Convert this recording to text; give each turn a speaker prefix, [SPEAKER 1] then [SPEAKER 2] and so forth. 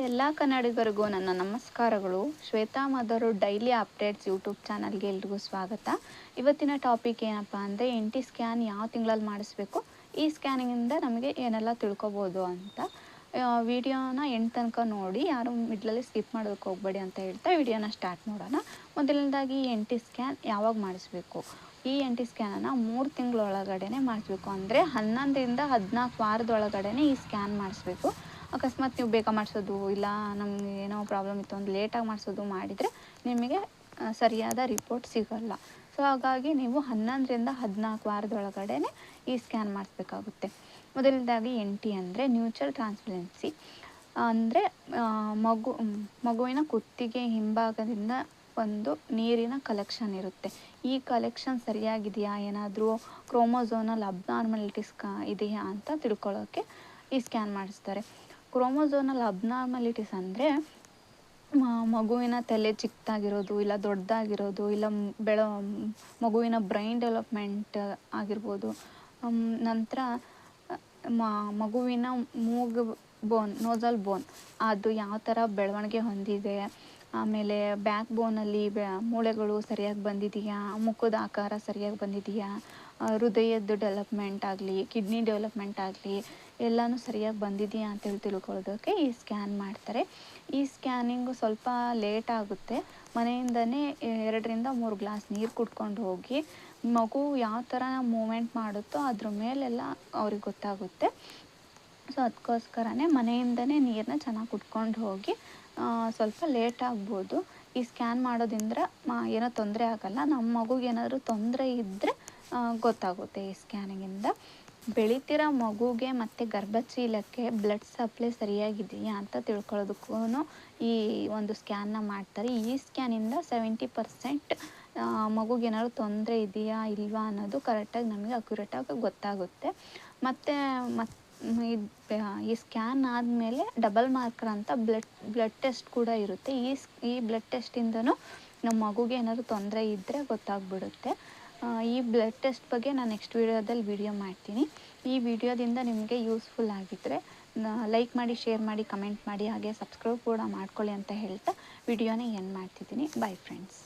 [SPEAKER 1] ಎಲ್ಲ ಕನ್ನಡಿಗರಿಗೂ ನನ್ನ ನಮಸ್ಕಾರಗಳು. ಶ್ವೇತಾ ಮಾದರು ಡೈಲಿ ಅಪ್ಡೇಟ್ಸ್ ಯೂಟ್ಯೂಬ್ ಚಾನಲ್ಗೆ ಎಲ್ರಿಗೂ ಸ್ವಾಗತ. ಇವತ್ತಿನ ಟಾಪಿಕ್ ಏನಪ್ಪ ಅಂದರೆ ಎನ್ ಟಿ ಸ್ಕ್ಯಾನ್ ಯಾವ ತಿಂಗಳಲ್ಲಿ ಮಾಡಿಸ್ಬೇಕು? ಈ ಸ್ಕ್ಯಾನಿಂಗಿಂದ ನಮಗೆ ಏನೆಲ್ಲ ತಿಳ್ಕೊಬೋದು ಅಂತ. ವಿಡಿಯೋನ ಎಂಟು ತನಕ ನೋಡಿ, ಯಾರು ಮಿಡ್ಲಲ್ಲಿ ಸ್ಕಿಪ್ ಮಾಡೋದಕ್ಕೆ ಹೋಗಬೇಡಿ ಅಂತ ಹೇಳ್ತಾ ವಿಡಿಯೋನ ಸ್ಟಾರ್ಟ್ ಮಾಡೋಣ ಮೊದಲನೇದಾಗಿ ಎನ್ ಟಿ ಸ್ಕ್ಯಾನ್ ಯಾವಾಗ ಮಾಡಿಸ್ಬೇಕು? ಈ ಎನ್ ಟಿ ಸ್ಕ್ಯಾನನ್ನು ಮೂರು ತಿಂಗಳೊಳಗಡೆ ಮಾಡಿಸ್ಬೇಕು. ಅಂದರೆ ಹನ್ನೊಂದರಿಂದ ಹದಿನಾಲ್ಕು ವಾರದೊಳಗಡೆ ಈ ಸ್ಕ್ಯಾನ್ ಮಾಡಿಸ್ಬೇಕು. ಅಕಸ್ಮಾತ್ ನೀವು ಬೇಗ ಮಾಡಿಸೋದು ಇಲ್ಲ, ನಮ್ಗೆ ಏನೋ ಪ್ರಾಬ್ಲಮ್ ಇತ್ತು ಒಂದು ಲೇಟಾಗಿ ಮಾಡಿಸೋದು ಮಾಡಿದರೆ ನಿಮಗೆ ಸರಿಯಾದ ರಿಪೋರ್ಟ್ ಸಿಗೋಲ್ಲ. ಸೊ ಹಾಗಾಗಿ ನೀವು ಹನ್ನೊಂದರಿಂದ ಹದಿನಾಲ್ಕು ವಾರದೊಳಗಡೆ ಈ ಸ್ಕ್ಯಾನ್ ಮಾಡಿಸ್ಬೇಕಾಗುತ್ತೆ. ಮೊದಲನೇದಾಗಿ ಎನ್ ಟಿ ಅಂದರೆ ನ್ಯೂಚಲ್ ಟ್ರಾನ್ಸ್ಪರೆನ್ಸಿ ಅಂದರೆ ಮಗು, ಮಗುವಿನ ಕುತ್ತಿಗೆ ಹಿಂಭಾಗದಿಂದ ಒಂದು ನೀರಿನ ಕಲೆಕ್ಷನ್ ಇರುತ್ತೆ. ಈ ಕಲೆಕ್ಷನ್ ಸರಿಯಾಗಿದೆಯಾ? ಏನಾದರೂ ಕ್ರೋಮೋಝೋನಲ್ ಅಬ್ನಾರ್ಮಲಿಟೀಸ್ ಕ ಇದೆಯಾ ಅಂತ ತಿಳ್ಕೊಳ್ಳೋಕ್ಕೆ ಈ ಸ್ಕ್ಯಾನ್ ಮಾಡಿಸ್ತಾರೆ. ಕ್ರೋಮೋಝೋನಲ್ ಅಬ್ನಾರ್ಮಲಿಟೀಸ್ ಅಂದರೆ ಮಗುವಿನ ತಲೆ ಚಿಕ್ಕದಾಗಿರೋದು, ಇಲ್ಲ ದೊಡ್ಡದಾಗಿರೋದು, ಇಲ್ಲ ಮ್- ಬೆಳ ಮಗುವಿನ ಬ್ರೈನ್ ಡೆವಲಪ್ಮೆಂಟ್ ಆಗಿರ್ಬೋದು. ನಂತರ ಮಗುವಿನ ಮೂಗು ಬೋನ್, ನೋಸಲ್ ಬೋನ್, ಅದು ಯಾವ ಥರ ಬೆಳವಣಿಗೆ ಹೊಂದಿದೆ, ಆಮೇಲೆ ಬ್ಯಾಕ್ ಬೋನಲ್ಲಿ ಮೂಳೆಗಳು ಸರಿಯಾಗಿ ಬಂದಿದೆಯಾ, ಮುಖದ ಆಕಾರ ಸರಿಯಾಗಿ ಬಂದಿದೆಯಾ ಹೃದಯದ ಡೆವಲಪ್ಮೆಂಟ್ ಆಗಲಿ, ಕಿಡ್ನಿ ಡೆವಲಪ್ಮೆಂಟ್ ಆಗಲಿ ಎಲ್ಲನೂ ಸರಿಯಾಗಿ ಬಂದಿದೆಯಾ ಅಂತೇಳಿ ತಿಳ್ಕೊಳ್ಳೋದಕ್ಕೆ ಈ ಸ್ಕ್ಯಾನ್ ಮಾಡ್ತಾರೆ. ಈ ಸ್ಕ್ಯಾನಿಂಗು ಸ್ವಲ್ಪ ಲೇಟ್ ಆಗುತ್ತೆ. ಮನೆಯಿಂದನೇ ಎರಡರಿಂದ ಮೂರು ಗ್ಲಾಸ್ ನೀರು ಕುಡ್ಕೊಂಡು ಹೋಗಿ, ಮಗು ಯಾವ ಥರ ಮೂಮೆಂಟ್ ಮಾಡುತ್ತೋ ಅದ್ರ ಮೇಲೆಲ್ಲ ಅವ್ರಿಗೆ ಗೊತ್ತಾಗುತ್ತೆ. ಸೊ ಅದಕ್ಕೋಸ್ಕರನೇ ಮನೆಯಿಂದನೇ ನೀರನ್ನ ಚೆನ್ನಾಗಿ ಕುಡ್ಕೊಂಡು ಹೋಗಿ ಸ್ವಲ್ಪ ಲೇಟ್ ಆಗ್ಬೋದು. ಈ ಸ್ಕ್ಯಾನ್ ಮಾಡೋದ್ರಿಂದ ಏನೋ ತೊಂದರೆ ಆಗಲ್ಲ. ನಮ್ಮ ಮಗುಗೆ ಏನಾದರೂ ತೊಂದರೆ ಇದ್ದರೆ ಗೊತ್ತಾಗುತ್ತೆ ಈ ಸ್ಕ್ಯಾನಿಂಗಿಂದ ಬೆಳಿತಿರೋ ಮಗುಗೆ ಮತ್ತು ಗರ್ಭಚೀಲಕ್ಕೆ ಬ್ಲಡ್ ಸಪ್ಲೈ ಸರಿಯಾಗಿದೆಯಾ ಅಂತ ತಿಳ್ಕೊಳ್ಳೋದಕ್ಕೂ ಈ ಒಂದು ಸ್ಕ್ಯಾನ್ನ ಮಾಡ್ತಾರೆ. ಈ ಸ್ಕ್ಯಾನಿಂದ ಸೆವೆಂಟಿ ಪರ್ಸೆಂಟ್ ಮಗುಗೆ ಏನಾದ್ರು ತೊಂದರೆ ಇದೆಯಾ ಇಲ್ವಾ ಅನ್ನೋದು ಕರೆಕ್ಟಾಗಿ ನಮಗೆ ಅಕ್ಯುರೇಟಾಗಿ ಗೊತ್ತಾಗುತ್ತೆ. ಮತ್ತು ಮತ್ತು ಈ ಸ್ಕ್ಯಾನ್ ಆದಮೇಲೆ ಡಬಲ್ ಮಾರ್ಕರ್ ಅಂತ ಬ್ಲಡ್ ಬ್ಲಡ್ ಟೆಸ್ಟ್ ಕೂಡ ಇರುತ್ತೆ. ಈ ಈ ಬ್ಲಡ್ ಟೆಸ್ಟಿಂದನೂ ನಮ್ಮ ಮಗುಗೆ ಏನಾದ್ರು ತೊಂದರೆ ಇದ್ದರೆ ಗೊತ್ತಾಗ್ಬಿಡುತ್ತೆ. ಈ ಬ್ಲಡ್ ಟೆಸ್ಟ್ ಬಗ್ಗೆ ನಾನು ನೆಕ್ಸ್ಟ್ ವೀಡಿಯೋದಲ್ಲಿ ವಿಡಿಯೋ ಮಾಡ್ತೀನಿ. ಈ ವಿಡಿಯೋದಿಂದ ನಿಮಗೆ ಯೂಸ್ಫುಲ್ ಆಗಿದ್ದರೆ ಲೈಕ್ ಮಾಡಿ ಶೇರ್ ಮಾಡಿ ಕಮೆಂಟ್ ಮಾಡಿ, ಹಾಗೆ ಸಬ್ಸ್ಕ್ರೈಬ್ ಕೂಡ ಮಾಡ್ಕೊಳ್ಳಿ ಅಂತ ಹೇಳ್ತಾ, ವಿಡಿಯೋನ ಏನು ಮಾಡ್ತಿದ್ದೀನಿ. By friends